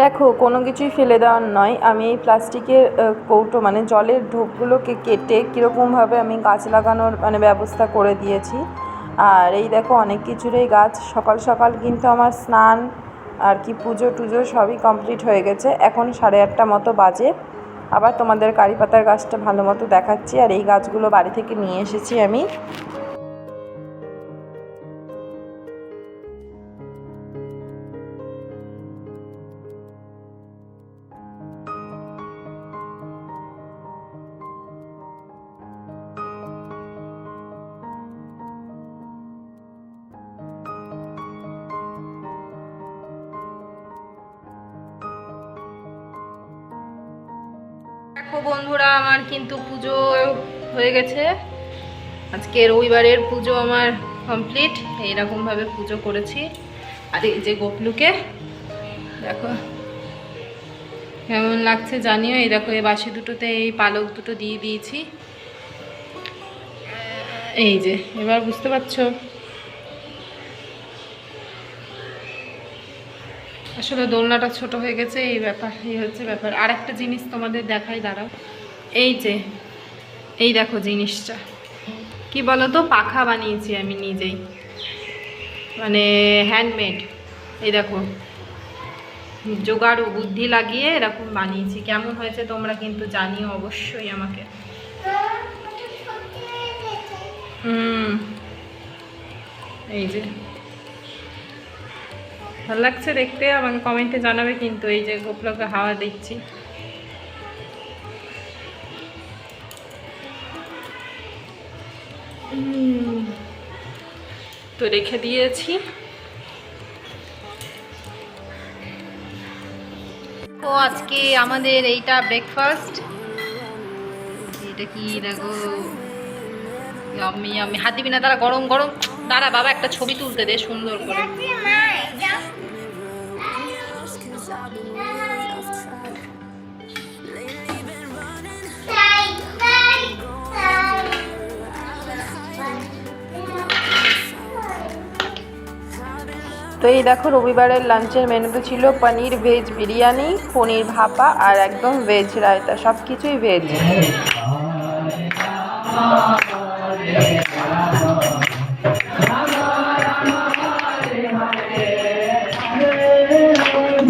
দেখো, কোনো কিছুই ফেলে দেওয়ার নয়। আমি এই প্লাস্টিকের কৌটো মানে জলের ঢোকগুলোকে কেটে কীরকমভাবে আমি গাছ লাগানোর মানে ব্যবস্থা করে দিয়েছি। আর এই দেখো, অনেক কিছুরই গাছ। সকাল সকাল কিন্তু আমার স্নান আর কি পুজো টুজো সবই কমপ্লিট হয়ে গেছে। এখন সাড়ে আটটা মতো বাজে। আবার তোমাদের কারি পাতার গাছটা ভালো মতো দেখাচ্ছি। আর এই গাছগুলো বাড়ি থেকে নিয়ে এসেছি আমি। দেখো বন্ধুরা, আমার কিন্তু পুজো হয়ে গেছে। আজকে রবিবারের পুজো আমার কমপ্লিট এইরকমভাবে পুজো করেছি। আর এই যে গোপলুকে, দেখো কেমন লাগছে জানিও। এই দেখো এই বাসি দুটোতে এই পালক দুটো দিয়ে দিয়েছি। এই যে, এবার বুঝতে পারছ? আসলে দোলনাটা ছোট হয়ে গেছে, এই ব্যাপার, এই হচ্ছে ব্যাপার। আর একটা জিনিস তোমাদের দেখাই, দাঁড়াও। এই যে, এই দেখো জিনিসটা। কি বলো তো পাখা বানিয়েছি আমি নিজেই। মানে হ্যান্ডমেড এই দেখো। জোগাড় ও বুদ্ধি লাগিয়ে এরকম বানিয়েছি। কেমন হয়েছে তোমরা কিন্তু জানিও অবশ্যই আমাকে। হুম। এই যে। ভালো লাগছে দেখতে আমাকে কমেন্টে জানাবে কিন্তু এই যে গোপলকে হাওয়া দিচ্ছি। তো রেখে দিয়েছি। তো আজকে আমাদের এইটা ব্রেকফাস্ট এটা কি দেখো আমি আমি হাত দিবি না তারা গরম গরম। দাঁড়া বাবা একটা ছবি তুলতে দে সুন্দর করে। তো এই দেখো, রবিবারের লাঞ্চের মেনুতে ছিল পনির, ভেজ বিরিয়ানি, পনির ভাপা আর একদম ভেজ রায়তা সব কিছুই ভেজ।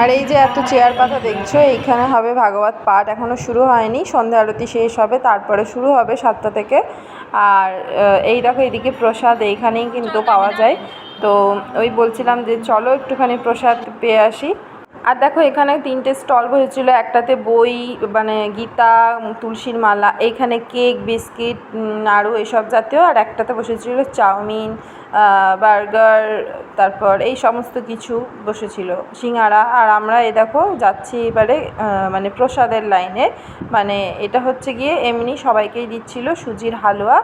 আর এই যে এত চেয়ার পাতা দেখছ, এইখানে হবে ভাগবত পাঠ। এখনও শুরু হয়নি, সন্ধ্যা আরতি শেষ হবে, তারপরে শুরু হবে সাতটা থেকে। আর এই দেখো এদিকে প্রসাদ, এইখানেই কিন্তু পাওয়া যায়। তো ওই বলছিলাম যে চলো একটুখানি প্রসাদ পেয়ে আসি। আর দেখো এখানে তিনটে স্টল বসেছিল, একটাতে বই মানে গীতা, তুলসীর মালা, এইখানে কেক, বিস্কিট নাড়ু, এসব জাতীয়, আর একটাতে বসেছিল চাউমিন বার্গার, তারপর এই সমস্ত কিছু বসেছিল। সিঙ্গারা, আর আমরা এ দেখো যাচ্ছি এবারে মানে প্রসাদের লাইনে। মানে এটা হচ্ছে গিয়ে এমনি সবাইকেই দিচ্ছিল সুজির হালুয়া,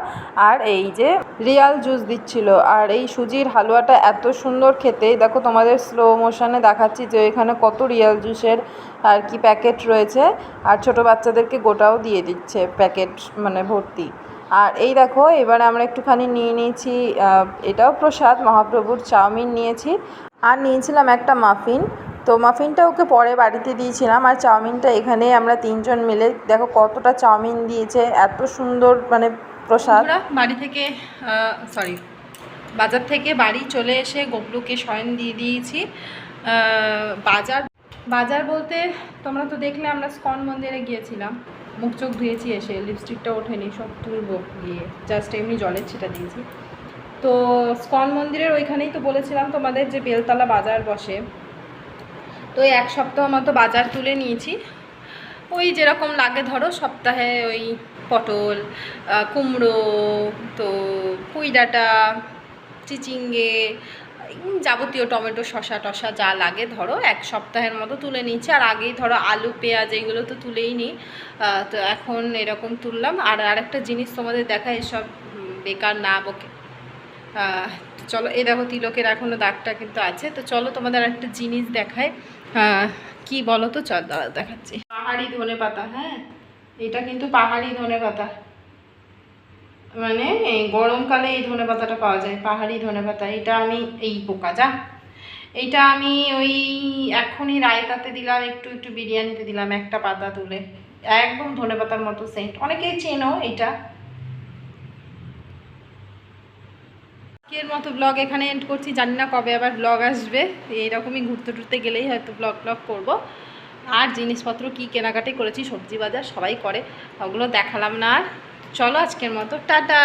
আর এই যে রিয়াল জুস দিচ্ছিল। আর এই সুজির হালুয়াটা এত সুন্দর খেতে। দেখো তোমাদের স্লো মোশনে দেখাচ্ছি যে এখানে কত রিয়াল জুসের আর কি প্যাকেট রয়েছে। আর ছোট বাচ্চাদেরকে গোটাও দিয়ে দিচ্ছে প্যাকেট মানে ভর্তি। আর এই দেখো, এবার আমরা একটুখানি নিয়ে নিয়েছি এটাও প্রসাদ, মহাপ্রভুর চাউমিন নিয়েছি। আর নিয়েছিলাম একটা মাফিন। তো মাফিনটা ওকে পরে বাড়িতে দিয়েছিলাম, আর চাউমিনটা এখানে আমরা তিনজন মিলে, দেখো কতটা চাউমিন দিয়েছে, এত সুন্দর মানে প্রসাদ। বাড়ি থেকে সরি বাজার থেকে বাড়ি চলে এসে গোপলুকে শয়ন দিয়ে দিয়েছি। বাজার বাজার বলতে তোমরা তো দেখলে আমরা স্কন মন্দিরে গিয়েছিলাম। মুখ চোখ ধুয়েছি এসে লিপস্টিকটা ওঠেনি, সব তুলবো গিয়ে। জাস্ট এমনি জলের ছিটা দিয়েছি। তো স্কন মন্দিরের ওইখানেই তো বলেছিলাম তোমাদের যে বেলতলা বাজার বসে। তো এক সপ্তাহ মতো বাজার তুলে নিয়েছি। ওই যেরকম লাগে ধরো, সপ্তাহে ওই পটল কুমড়ো, তো পুঁই চিচিঙ্গে যাবতীয় টমেটো শশা টশা যা লাগে ধরো, এক সপ্তাহের মতো তুলে নিচ্ছি আর আগেই ধরো আলু, পেঁয়াজ এগুলো তো তুলেই নিই তো এখন এরকম তুললাম। আর আরেকটা জিনিস তোমাদের দেখা এসব বেকার না বকে। চলো, এ দেখো তিলকের এখনও দাগটা কিন্তু আছে। তো চলো তোমাদের একটা জিনিস দেখায় কি বলো তো? চল দাঁড়া দেখাচ্ছি। পাহাড়ি ধনে পাতা হ্যাঁ? এটা কিন্তু পাহাড়ি ধনে পাতা মানে গরমকালে এই ধনে পাতাটা পাওয়া যায়, পাহাড়ি ধনে পাতা এটা আমি এই পোকা, যা। এইটা আমি ওই এখনই রায়তাতে দিলাম, একটু একটু বিরিয়ানিতে দিলাম, একটা পাতা তুলে। একদম ধনে পাতার মতো সেন্ট অনেকেই চেনো এটা। আজকের মতো ব্লগ এখানে এন্ড করছি। জানি না কবে আবার ব্লগ আসবে। এইরকমই ঘুরতে টুরতে গেলেই হয়তো ব্লগ ব্লগ করব। আর জিনিসপত্র কি কেনাকাটি করেছি, সবজি বাজার সবাই করে। ওগুলো দেখালাম না আর। চলো আজকের মতো টাটা!